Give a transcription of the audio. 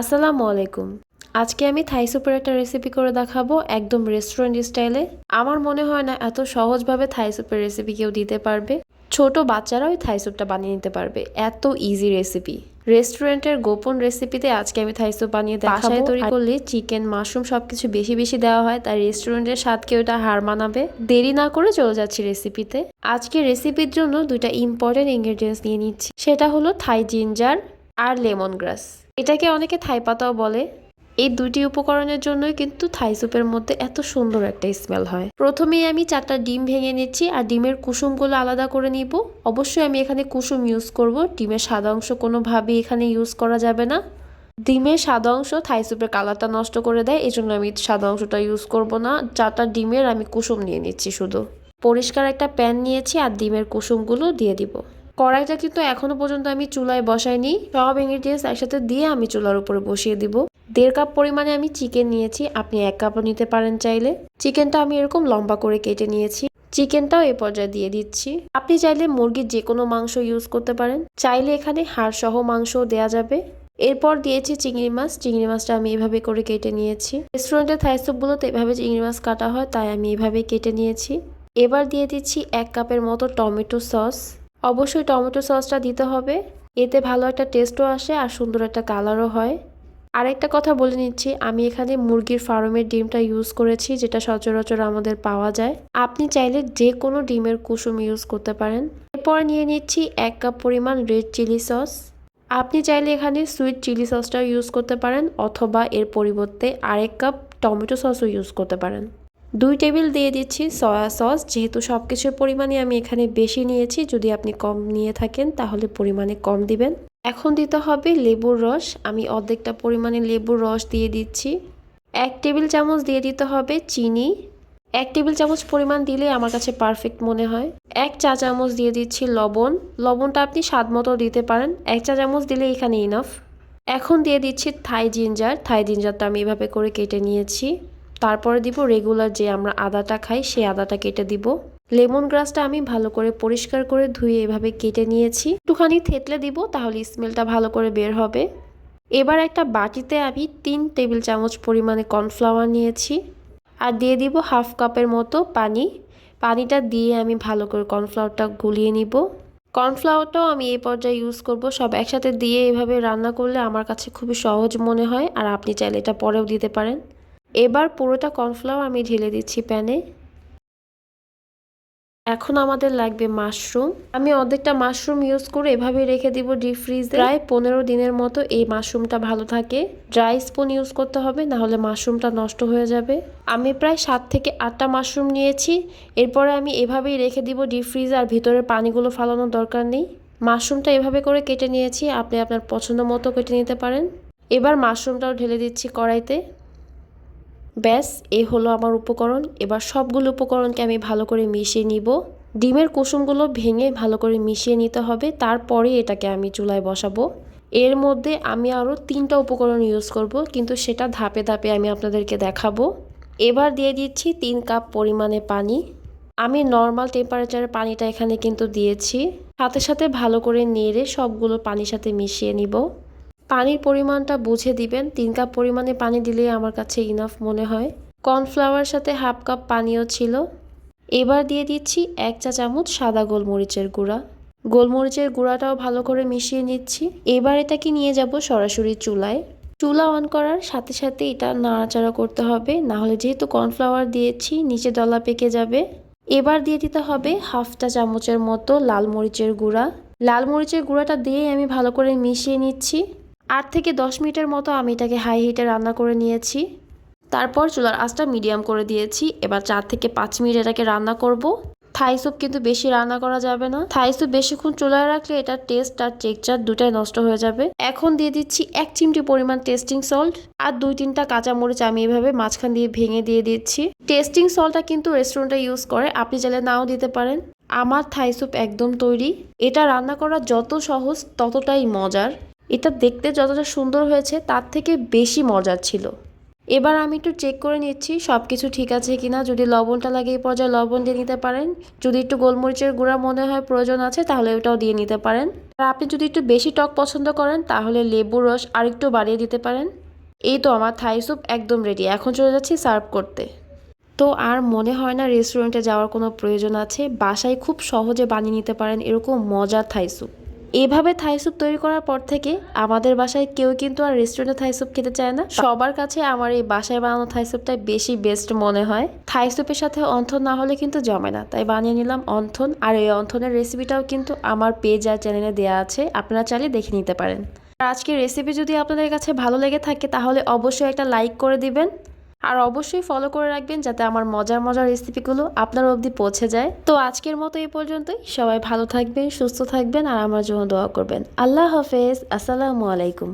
আসসালামু আলাইকুম। আজকে আমি থাই সুপের একটা রেসিপি করে দেখাবো একদম রেস্টুরেন্ট স্টাইলে আমার মনে হয় না এত সহজভাবে থাই সুপের রেসিপি কেউ দিতে পারবে। ছোট বাচ্চারাও এই থাই স্যুপটা বানিয়ে নিতে পারবে। এত ইজি রেসিপি রেস্টুরেন্টের গোপন রেসিপিতে আজকে আমি থাই স্যুপ বানিয়ে দেখাবো। বাসায় তৈরি করলে চিকেন মাশরুম সবকিছু বেশি বেশি দেওয়া হয় তাই রেস্টুরেন্টের স্বাদকে ওটা হার মানাবে। দেরি না করে চলে যাচ্ছি রেসিপিতে আজকে রেসিপির জন্য দুইটা ইম্পর্টেন্ট ইনগ্রেডিয়েন্টস নিয়ে নিচ্ছি। সেটা হলো থাই জিঞ্জার আর লেমন গ্রাস এটাকে অনেকে থাই পাতাও বলে। এই দুটি উপকরণের জন্যই কিন্তু থাই স্যুপের মধ্যে এত সুন্দর একটা স্মেল হয়। প্রথমেই আমি চারটা ডিম ভেঙে নিচ্ছি আর ডিমের কুসুমগুলো আলাদা করে নিব। অবশ্যই আমি এখানে কুসুম ইউজ করব। ডিমের সাদা অংশ কোনোভাবেই এখানে ইউজ করা যাবে না। ডিমের সাদা অংশ থাই স্যুপের কালারটা নষ্ট করে দেয় এই জন্য আমি সাদা অংশটা ইউজ করব না। চারটা ডিমের আমি কুসুম নিয়ে নিচ্ছি শুধু। পরিষ্কার একটা প্যান নিয়েছি আর ডিমের কুসুমগুলো দিয়ে দিব। কড়াইটা কিন্তু এখনও পর্যন্ত আমি চুলায় বসাইনি। সব ইনগ্রিডিয়েন্টস একসাথে দিয়ে আমি চুলার উপরে বসিয়ে দিব। দেড় কাপ পরিমাণে আমি চিকেন নিয়েছি। আপনি এক কাপও নিতে পারেন চাইলে। চিকেনটা আমি এরকম লম্বা করে কেটে নিয়েছি। চিকেনটাও এ পর্যায়ে দিয়ে দিচ্ছি। আপনি চাইলে মুরগির যে কোনো মাংস ইউজ করতে পারেন। চাইলে এখানে হাড় সহ মাংসও দেওয়া যাবে। এরপর দিয়েছি চিংড়ি মাছ। চিংড়ি মাছটা আমি এভাবে করে কেটে নিয়েছি। রেস্টুরেন্টের থাই স্যুপগুলোতে এভাবে চিংড়ি মাছ কাটা হয়, তাই আমি এভাবে কেটে নিয়েছি। এবার দিয়ে দিচ্ছি এক কাপের মতো টমেটো সস। অবশ্যই টমেটো সসটা দিতে হবে। এতে ভালো একটা টেস্টও আসে আর সুন্দর একটা কালারও হয়। আরেকটা কথা বলে নিচ্ছি, আমি এখানে মুরগির ফার্মের ডিমটা ইউজ করেছি, যেটা সচরাচর আমাদের পাওয়া যায়। আপনি চাইলে যে কোনো ডিমের কুসুম ইউজ করতে পারেন। এরপর নিয়ে নিচ্ছি এক কাপ পরিমাণ রেড চিলি সস আপনি চাইলে এখানে সুইট চিলি সসটাও ইউজ করতে পারেন, অথবা এর পরিবর্তে আরেক কাপ টমেটো সসও ইউজ করতে পারেন। দুই টেবিল দিয়ে দিচ্ছি সয়া সস, যেহেতু সব কিছুর পরিমাণে আমি এখানে বেশি নিয়েছি, যদি আপনি কম নিয়ে থাকেন তাহলে পরিমাণে কম দিবেন। এখন দিতে হবে লেবুর রস, আমি অর্ধেকটা পরিমাণে লেবুর রস দিয়ে দিচ্ছি। এক টেবিল চামচ দিয়ে দিতে হবে চিনি। এক টেবিল চামচ পরিমাণ দিলে আমার কাছে পারফেক্ট মনে হয়। এক চা চামচ দিয়ে দিচ্ছি লবণ। লবণটা আপনি স্বাদ মতো দিতে পারেন। এক চা চামচ দিলে এখানে ইনাফ এখন দিয়ে দিচ্ছি থাই জিঞ্জার। থাই জিঞ্জারটা আমি এভাবে করে কেটে নিয়েছি। তারপরে দিব রেগুলার যে আমরা আদাটা খাই, সেই আদাটা কেটে দিব। লেমন গ্রাসটা আমি ভালো করে পরিষ্কার করে ধুয়ে এভাবে কেটে নিয়েছি। একটুখানি থেতলে দিব, তাহলে স্মেলটা ভালো করে বের হবে। এবার একটা বাটিতে আমি তিন টেবিল চামচ পরিমাণে কর্নফ্লাওয়ার নিয়েছি। আর দিয়ে দিব হাফ কাপের মতো পানি। পানিটা দিয়ে আমি ভালো করে কর্নফ্লাওয়ারটা গুলিয়ে নিব। কর্নফ্লাওয়ারটাও আমি এই পর্যায়ে ইউজ করব। সব একসাথে দিয়ে এভাবে রান্না করলে আমার কাছে খুবই সহজ মনে হয়। আর আপনি চাইলে এটা পরেও দিতে পারেন। এবার পুরোটা কর্নফ্লাওয়ার আমি ঢেলে দিচ্ছি প্যানে। এখন আমাদের লাগবে মাশরুম। আমি অর্ধেকটা মাশরুম ইউজ করে এভাবে রেখে দিব ডিপ ফ্রিজে। প্রায় পনেরো দিনের মতো এই মাশরুমটা ভালো থাকে। ড্রাই স্পুন ইউজ করতে হবে না হলে মাশরুমটা নষ্ট হয়ে যাবে। আমি প্রায় সাত থেকে আটটা মাশরুম নিয়েছি। এরপরে আমি এভাবেই রেখে দিব ডিপ ফ্রিজে, আর ভিতরের পানিগুলো ফালানোর দরকার নেই। মাশরুমটা এভাবে করে কেটে নিয়েছি, আপনি আপনার পছন্দ মতো কেটে নিতে পারেন। এবার মাশরুমটাও ঢেলে দিচ্ছি কড়াইতে। ব্যাস, এ হলো আমার উপকরণ। এবার সবগুলো উপকরণকে আমি ভালো করে মিশিয়ে নিব। ডিমের কুসুমগুলো ভেঙে ভালো করে মিশিয়ে নিতে হবে। তারপরে এটাকে আমি চুলায় বসাবো। এর মধ্যে আমি আরও তিনটা উপকরণ ইউজ করব, কিন্তু সেটা ধাপে ধাপে আমি আপনাদেরকে দেখাবো। এবার দিয়ে দিচ্ছি তিন কাপ পরিমাণে পানি। আমি নর্মাল টেম্পারেচারের পানিটা এখানে কিন্তু দিয়েছি। সাথে সাথে ভালো করে নেড়ে সবগুলো পানির সাথে মিশিয়ে নিব। পানির পরিমাণটা বুঝে দিবেন। তিন কাপ পরিমাণে পানি দিলেই আমার কাছে ইনাফ মনে হয়। কর্নফ্লাওয়ার সাথে হাফ কাপ পানিও ছিল। এবার দিয়ে দিচ্ছি এক চা চামচ সাদা গোলমরিচের গুঁড়া। গোলমরিচের গুঁড়াটাও ভালো করে মিশিয়ে নিচ্ছি। এবার এটাকে নিয়ে যাব সরাসরি চুলায়। চুলা অন করার সাথে সাথে এটা নাড়াচাড়া করতে হবে। না হলে যেহেতু কর্নফ্লাওয়ার দিয়েছি, নিচে দলা পেকে যাবে। এবার দিয়ে দিতে হবে হাফ চা চামচের মতো লাল মরিচের গুঁড়া। লাল মরিচের গুঁড়াটা দিয়ে আমি ভালো করে মিশিয়ে নিচ্ছি। আট থেকে দশ মিনিটের মতো আমি এটাকে হাই হিটে রান্না করে নিয়েছি। তারপর চুলার আঁচটা মিডিয়াম করে দিয়েছি। এবার চার থেকে পাঁচ মিনিট এটাকে রান্না করব। থাই স্যুপ কিন্তু বেশি রান্না করা যাবে না। থাই স্যুপ বেশিক্ষণ চুলায় রাখলে এটার টেস্ট আর টেক্সচার দুটাই নষ্ট হয়ে যাবে। এখন দিয়ে দিচ্ছি এক চিমটি পরিমাণ টেস্টিং সল্ট আর দুই তিনটা কাঁচামরিচ আমি এভাবে মাঝখান দিয়ে ভেঙে দিয়ে দিচ্ছি। টেস্টিং সল্টটা কিন্তু রেস্টুরেন্টে ইউজ করে। আপনি চাইলে নাও দিতে পারেন। আমার থাই স্যুপ একদম তৈরি। এটা রান্না করা যত সহজ ততটাই মজার। এটা দেখতে যতটা সুন্দর হয়েছে, তার থেকে বেশি মজার ছিল। এবার আমি একটু চেক করে নিচ্ছি সব কিছু ঠিক আছে কি না যদি লবণটা লাগে এই পর্যায়ে লবণ দিয়ে নিতে পারেন। যদি একটু গোলমরিচের গুঁড়া মনে হয় প্রয়োজন আছে, তাহলে ওটাও দিয়ে নিতে পারেন। আর আপনি যদি একটু বেশি টক পছন্দ করেন, তাহলে লেবুর রস আরেকটু বাড়িয়ে দিতে পারেন। এই তো আমার থাই স্যুপ একদম রেডি এখন চলে যাচ্ছি সার্ভ করতে। তো আর মনে হয় না রেস্টুরেন্টে যাওয়ার কোনো প্রয়োজন আছে। বাসায় খুব সহজে বানিয়ে নিতে পারেন এরকম মজার থাই স্যুপ এভাবে থাই স্যুপ তৈরি করার পর থেকে আমাদের বাসায় কেউ কিন্তু আর রেস্টুরেন্টে থাই স্যুপ খেতে চায় না। সবার কাছে আমার এই বাসায় বানানো থাই স্যুপটাই বেশি বেস্ট মনে হয়। থাই স্যুপের সাথে অন্থন না হলে কিন্তু জমে না। তাই বানিয়ে নিলাম অন্থন। আর এই অন্থনের রেসিপিটাও কিন্তু আমার পেজ আর চ্যানেলে দেওয়া আছে। আপনারা চাইলে দেখে নিতে পারেন। আজকের রেসিপি যদি আপনাদের কাছে ভালো লেগে থাকে, তাহলে অবশ্যই একটা লাইক করে দিবেন। আর অবশ্যই ফলো করে রাখবেন যাতে আমার মজার মজার রেসিপিগুলো আপনার অবধি পৌঁছে যায়। তো আজকের মতো এই পর্যন্তই। সবাই ভালো থাকবেন, সুস্থ থাকবেন আর আমার জন্য দোয়া করবেন। আল্লাহ হাফেজ। আসসালামু আলাইকুম।